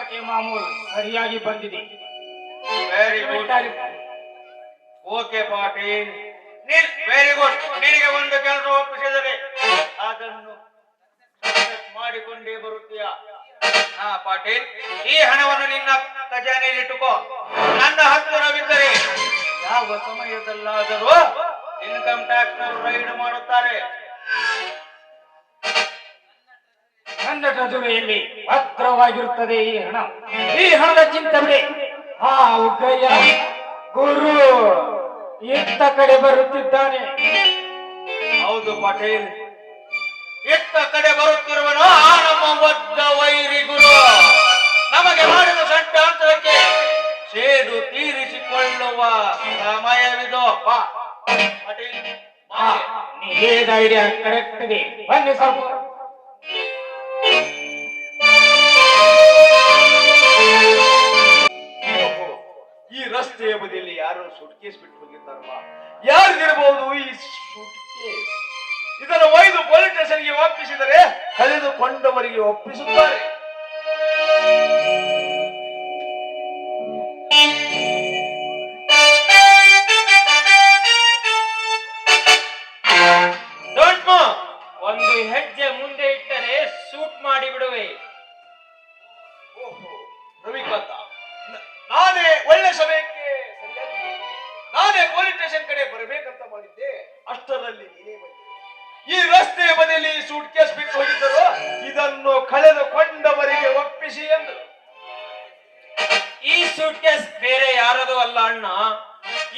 ಇಲಾಖೆ ಮಾಮೂಲು ಸರಿಯಾಗಿ ಬಂದಿದೆ. Very good okay Patil very good ನಿನಗೆ ಒಂದು ಕೆಲಸ ಒಪ್ಪಿಸಿದರೆ ಅದನ್ನು ಮಾಡಿಕೊಂಡೇ ಬರುತ್ತೀಯ? ಹಾ ಪಾಟೀಲ್ ಈ ಹಣವನ್ನು ನಿನ್ನ ಖಜಾನೆಯಲ್ಲಿ ಇಟ್ಟುಕೋ. ನನ್ನ ಹತ್ತಿರವಿದ್ದರೆ ಯಾವ ಸಮಯದಲ್ಲಾದರೂ ಇನ್ಕಮ್ ಟ್ಯಾಕ್ಸ್ ರೈಡ್ ಮಾಡುತ್ತಾರೆ. ನನ್ನ ಮದುವೆಯಲ್ಲಿ ಭದ್ರವಾಗಿರುತ್ತದೆ ಈ ಹಣ. ಈ ಹಣದ ಚಿಂತೆ ಬಿಡಿ. ಆ ಉಗ್ರಯ್ಯ ಗುರು ಇತ್ತ ಕಡೆ ಬರುತ್ತಿದ್ದಾನೆ. ಹೌದು ಪಟೇಲ್. ಇತ್ತ ಕಡೆ ಬರುತ್ತಿರುವನು ಆ ನಮ್ಮ ಬದ್ಧ ವೈರಿ ಗುರು. ನಮಗೆ ಮಾಡಿದ ಸಂಟಾಂತರಕ್ಕೆ ಸೇಡು ತೀರಿಸಿಕೊಳ್ಳುವ ಸಮಯವಿದು. ಬಾ. ಪಟೇಲ್ ನೀ ಐಡಿಯಾ ಕರೆಕ್ಟ್ ಇದೆ. ಬನ್ನಿ ಸ್ವಲ್ಪ. ರಸ್ತೆಯ ಬದಿಯಲ್ಲಿ ಯಾರು ಸುಟ್ಕೇಸ್ ಬಿಟ್ಟು ಹೋಗಿದ್ದಾರಲ್ಲ ಯಾರಿಗಿರಬಹುದು ಈ ಸುಟ್ಕೇಸ್? ಇದನ್ನು ಒಯ್ದು ಪೊಲೀಸ್ ಸ್ಟೇಷನ್ಗೆ ಒಪ್ಪಿಸಿದರೆ ಕಳೆದುಕೊಂಡವರಿಗೆ ಒಪ್ಪಿಸುತ್ತಾರೆ. ಪೊಲೀಸ್ ಸ್ಟೇಷನ್ ಕಡೆ ಬರಬೇಕಂತ ಮಾಡಿದ್ದೆ. ಅಷ್ಟರಲ್ಲಿ ನೀನೇ ಬಂದೆ. ಈ ರಸ್ತೆ ಬದಿಯಲ್ಲಿ ಸೂಟ್ ಕೇಸ್ ಬಿಟ್ಟು ಹೋಗಿದ್ದರು. ಇದನ್ನು ಕಳೆದುಕೊಂಡವರಿಗೆ ಒಪ್ಪಿಸಿ ಎಂದು ಈ ಸೂಟ್ಕೇಸ್ ಬೇರೆ ಯಾರದು ಅಲ್ಲ ಅಣ್ಣ.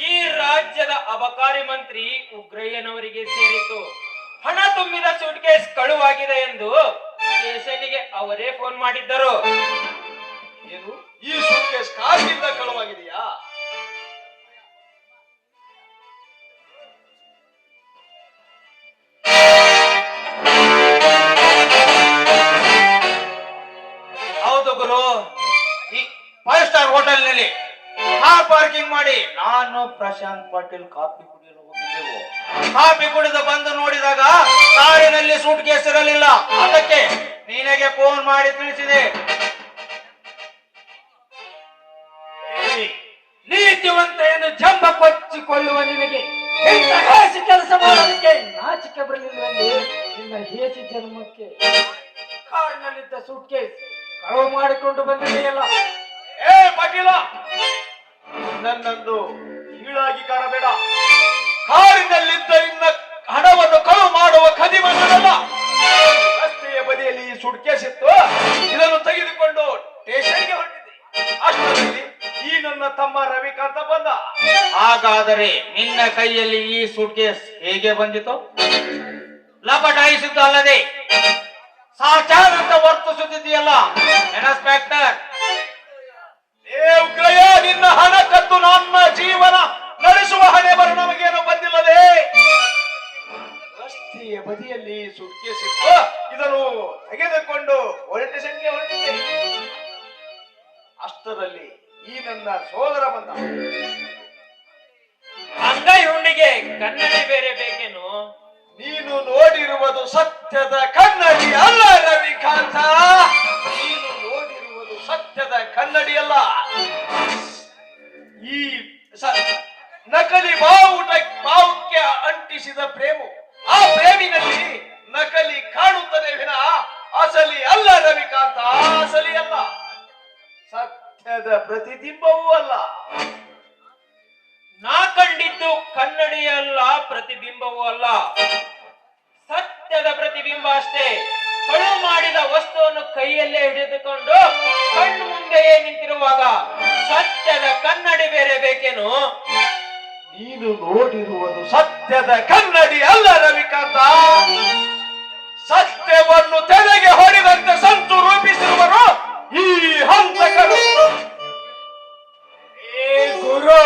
ಈ ರಾಜ್ಯದ ಅಬಕಾರಿ ಮಂತ್ರಿ ಉಗ್ರಯ್ಯನವರಿಗೆ ಸೇರಿದ್ದು. ಹಣ ತುಂಬಿದ ಸೂಟ್ಕೇಸ್ ಕಳುವಾಗಿದೆ ಎಂದು ಸ್ಟೇಷನ್ಗೆ ಅವರೇ ಫೋನ್ ಮಾಡಿದ್ದರು. ಏನು? ಈ ಸೂಟ್ ಕೇಸ್ ಕಾಸಿಂದ ಕಳವಾಗಿದೆಯಾ? ಕಾರ್ ಪಾರ್ಕಿಂಗ್ ಮಾಡಿ. ನಾನು ಪ್ರಶಾಂತ್ ಪಾಟೀಲ್ ಕಾಫಿ ಕುಡಿಯಲು ಹೋಗಿದ್ದೆವು. ಕಾಫಿ ಕುಡಿದು ಬಂದು ನೋಡಿದಾಗ ಕಾರಿನಲ್ಲಿ ಸೂಟ್ ಕೇಸ್ ಇರಲಿಲ್ಲ. ಅದಕ್ಕೆ ನಿನಗೆ ಫೋನ್ ಮಾಡಿ ತಿಳಿಸಿದೆ. ನೀತಿವಂತ ಎಂದು ಜಂಬ ಕೊಚ್ಚಿಕೊಳ್ಳುವ ನಿನಗೆ ಕೆಲಸ ಮಾಡೋದಕ್ಕೆ ನಾಚಿಕೆ ಬರಲಿಲ್ಲ ನಿನ್ನ ಹೇಸಿ ಜನ್ಮಕ್ಕೆ ಕಾರಿನಲ್ಲಿದ್ದ ಸೂಟ್ಕೇಸ್ ಕಳವು ಮಾಡಿಕೊಂಡು ಬಂದಿದೆಯಲ್ಲ? ಏ, ಪಾಟೀಲ! ನನ್ನನ್ನು ಕೀಳಾಗಿ ಕಾಣಬೇಡ. ಕಾರಿನಲ್ಲಿದ್ದ ಇನ್ನ ಹಣವನ್ನು ಕಳು ಮಾಡುವ ಖದಿಮನಲ್ಲ ರಸ್ತೆಯ ಬದಿಯಲ್ಲಿ ಈ ಸುಡ್ಕೇಸ್ ಇತ್ತು. ಇದನ್ನು ತೆಗೆದುಕೊಂಡು ಸ್ಟೇಷನ್ಗೆ ಹೊರಟಿದೆ. ಅಷ್ಟರಲ್ಲಿ ಈ ನನ್ನ ತಮ್ಮ ರವಿಕಾಂತ ಬಂದ. ಹಾಗಾದರೆ ನಿನ್ನ ಕೈಯಲ್ಲಿ ಈ ಸುಟ್ಕೇಸ್ ಹೇಗೆ ಬಂದಿತು? ಲಪಟಾಯಿಸಿದ್ದು ಅಲ್ಲದೆ ಸಾಚಾರ ಅಂತ ವರ್ತಿಸುತ್ತಿದೆಯಲ್ಲ ಇನ್ಸ್ಪೆಕ್ಟರ್ ಏ ಉಗ್ರಯ್ಯ ನಿನ್ನ ಹಣ ಕದ್ದು ನನ್ನ ಜೀವನ ನಡೆಸುವ ಹಣೆ ಬರ ನಮಗೇನು ಬಂದಿಲ್ಲದೆ ರಸ್ತೆಯ ಬದಿಯಲ್ಲಿ ಸುಕ್ಕೆ ಇತ್ತು ಇದನ್ನು ತೆಗೆದುಕೊಂಡು ಹೊರಟ ಸಂಖ್ಯೆ ಹೊರಟಿದ್ದೆ ಅಷ್ಟರಲ್ಲಿ ಈ ನನ್ನ ಸೋದರ ಬಂದ. ಅಂಗೈ ಹುಂಡಿಗೆ ಕನ್ನಡಿ ಬೇರೆ ಬೇಕೇನು? ನೀನು ನೋಡಿರುವುದು ಸತ್ಯದ ಕನ್ನಡಿ ಅಲ್ಲ ರವಿಕಾಂತ. ನಕಲಿ ಬಾವುಟ ಬಾವುಕ್ಕೆ ಅಂಟಿಸಿದ ಪ್ರೇಮು. ಆ ಪ್ರೇಮಿನಲ್ಲಿ ನಕಲಿ ಕಾಣುತ್ತದೆ ವಿನ ಅಸಲಿ ಅಲ್ಲ ರವಿಕಾಂತ, ಅಸಲಿ ಅಲ್ಲ. ಸತ್ಯದ ಪ್ರತಿಬಿಂಬವೂ ಅಲ್ಲ. ನಾ ಕಂಡಿದ್ದು ಕನ್ನಡಿ ಅಲ್ಲ, ಪ್ರತಿಬಿಂಬವೂ ಅಲ್ಲ. ಸತ್ಯದ ಪ್ರತಿಬಿಂಬ ಅಷ್ಟೇ. ಕಳು ಮಾಡಿದ ವಸ್ತುವನ್ನು ಕೈಯಲ್ಲೇ ಹಿಡಿದುಕೊಂಡು ಕಣ್ಣು ಮುಂದೆಯೇ ನಿಂತಿರುವಾಗ ಸತ್ಯದ ಕನ್ನಡಿ ಬೇರೆ ಬೇಕೇನು? ನೀನು ನೋಡಿರುವುದು ಸತ್ಯದ ಕನ್ನಡಿ ಅಲ್ಲ ರವಿಕಾಂತ. ಸತ್ಯವನ್ನು ತೆರೆಗೆ ಹೊಡೆದಂತೆ ಸಂತು ರೂಪಿಸಿರುವರು ಈ ಹಂತಕರು. ಏ ಗುರು,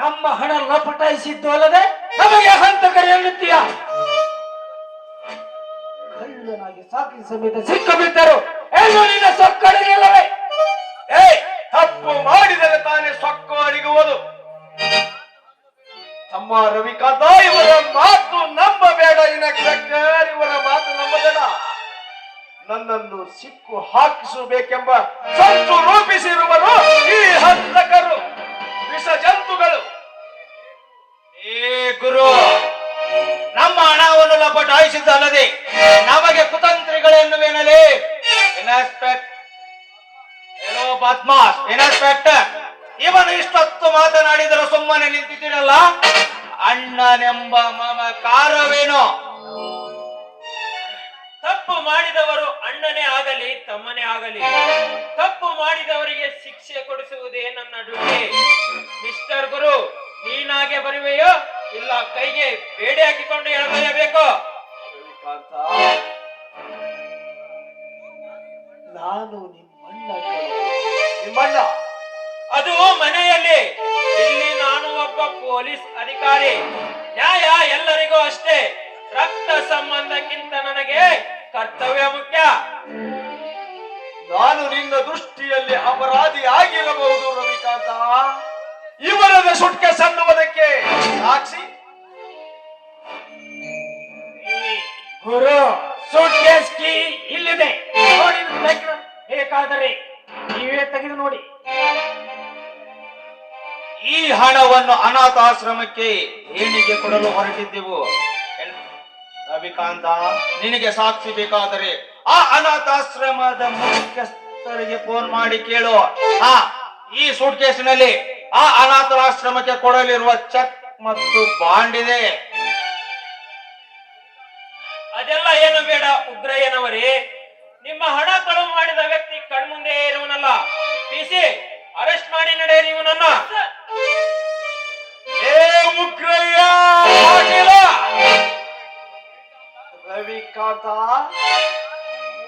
ನಮ್ಮ ಹಣ ಲಪಟಾಯಿಸಿದ್ದು ಅಲ್ಲದೆ ನಮಗೆ ಹಂತಕರು ಎನ್ನುತ್ತೀಯ? ಕಳ್ಳನಾಗಿ ಸಾಕಿ ಸಮೇತ ಸಿಕ್ಕಬಿದ್ದರು. ಎಲ್ಲೂ ನಿನ್ನ ಸೊಕ್ಕಡಿಗಿಲ್ಲವೇ ತಮ್ಮ ರವಿಕಾಂತ ಇವರ ಮಾತು ನಂಬಬೇಡ ಇನ್ಸ್ಪೆಕ್ಟರ್ ಇವರ ಮಾತು ನಂಬಬೇಡ. ನನ್ನನ್ನು ಸಿಕ್ಕು ಹಾಕಿಸಬೇಕೆಂಬ ಸಂಚು ರೂಪಿಸಿರುವರು ಈ ಹಂತಕರು, ವಿಷ ಜಂತುಗಳು. ಏ ಗುರು, ನಮ್ಮ ಹಣವನ್ನು ಲಪಟಾಯಿಸಿದ್ದಲ್ಲದೆ ನಮಗೆ ಕುತಂತ್ರಿಗಳೆನ್ನುವೇನಲೇ ಇನ್ಸ್ಪೆಕ್ಟ್. ಏನೋ ಬದ್ಮಾಸ್ ಇನ್ಸ್ಪೆಕ್ಟರ್. ಇವನು ಇಷ್ಟೊತ್ತು ಮಾತನಾಡಿದರೂ ಸುಮ್ಮನೆ ನಿಂತಿದ್ದೀರಲ್ಲ? ಅಣ್ಣನೆಂಬ ಮಮಕಾರವೇನೋ? ತಪ್ಪು ಮಾಡಿದವರು ಅಣ್ಣನೇ ಆಗಲಿ ತಮ್ಮನೇ ಆಗಲಿ. ತಪ್ಪು ಮಾಡಿದವರಿಗೆ ಶಿಕ್ಷೆ ಕೊಡಿಸುವುದೇ ನನ್ನ ಡ್ಯೂಟಿ. ಮಿಸ್ಟರ್ ಗುರು ನೀನಾಗೆ ಬರುವೆಯೋ? ಇಲ್ಲ ಕೈಗೆ ಬೇಡಿ ಹಾಕಿಕೊಂಡು ಎಳೆದೊಯ್ಯಬೇಕು ನಾನು ನಿಮ್ಮಣ್ಣ. ನಿಮ್ಮಣ್ಣ? ಅದು ಒಬ್ಬ ಪೊಲೀಸ್ ಅಧಿಕಾರಿ. ನ್ಯಾಯ ಎಲ್ಲರಿಗೂ ಅಷ್ಟೇ. ರಕ್ತ ಸಂಬಂಧಕ್ಕಿಂತ ನನಗೆ ಕರ್ತವ್ಯ ಮುಖ್ಯ. ನಾನು ನಿನ್ನ ದೃಷ್ಟಿಯಲ್ಲಿ ಅಪರಾಧಿ ಆಗಿರಬಹುದು ರವಿಕಾಂತ. ಇವರದ ಸುಟ್ಕೆ ಸಣ್ಣುವುದಕ್ಕೆ ಹಣವನ್ನು ಅನಾಥಾಶ್ರಮಕ್ಕೆ ಏಣಿಗೆ ಕೊಡಲು ಹೊರಟಿದ್ದೆವು. ರವಿಕಾಂತ ನಿನಗೆ ಸಾಕ್ಷಿ ಬೇಕಾದರೆ ಆ ಅನಾಥಾಶ್ರಮದ ಮುಖ್ಯಸ್ಥರಿಗೆ ಫೋನ್ ಮಾಡಿ ಕೇಳು. ಹಾ ಈ ಸೂಟ್ ಕೇಸಿನಲ್ಲಿ ಆ ಅನಾಥಾಶ್ರಮಕ್ಕೆ ಕೊಡಲಿರುವ ಚೆಕ್ ಮತ್ತು ಬಾಂಡ್ ಇದೆ. ಅದೆಲ್ಲ ಏನು ಬೇಡ ಉಗ್ರಯ್ಯನವರೇ. ನಿಮ್ಮ ಹಣ ಕಳುವು ಮಾಡಿದ ವ್ಯಕ್ತಿ ಕಣ್ಮುಂದೆ ಇರುವನಲ್ಲ. ಪಿಸಿ ಅರೆಸ್ಟ್ ಮಾಡಿ ನಡೆಯಿರಿ ಇವನನ್ನ ಏ ಉಗ್ರಯ್ಯ ಪಾಟೀಲ ರವಿಕಾಂತ,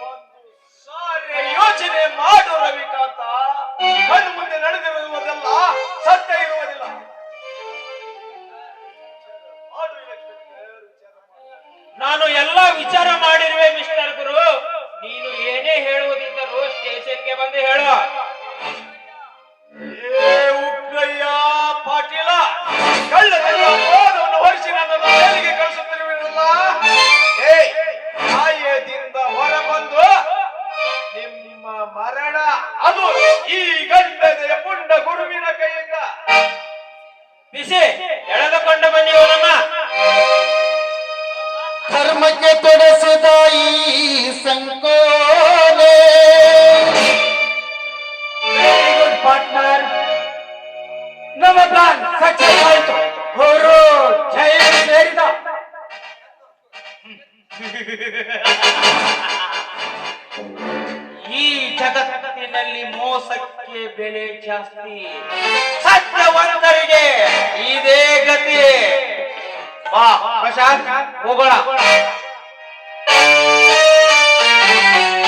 ಒಂದು ಸಾರಿ ಯೋಚನೆ ಮಾಡು ರವಿಕಾಂತ. ಕಣ್ಣು ಮುಂದೆ ನಡೆದಿರುವುದೆಲ್ಲ ಸತ್ಯ ಇರುವುದಿಲ್ಲ. ನಾನು ಎಲ್ಲ ವಿಚಾರ ಮಾಡಿರುವೆ ಮಿಸ್ಟರ್ ಗುರು. ನೀನು ಏನೇ ಹೇಳುವುದಿದ್ದರೂ ಸ್ಟೇಷನ್ಗೆ ಬಂದು ಹೇಳು. ಜಗತ್ತಿನಲ್ಲಿ ಮೋಸಕ್ಕೆ ಬೆಲೆ ಜಾಸ್ತಿ. ಸತ್ಯವಂತರಿಗೆ ಇದೇ ಗತಿ. ಬಾ ಪ್ರಶಾಂತ್ ಹೋಗೋಣ.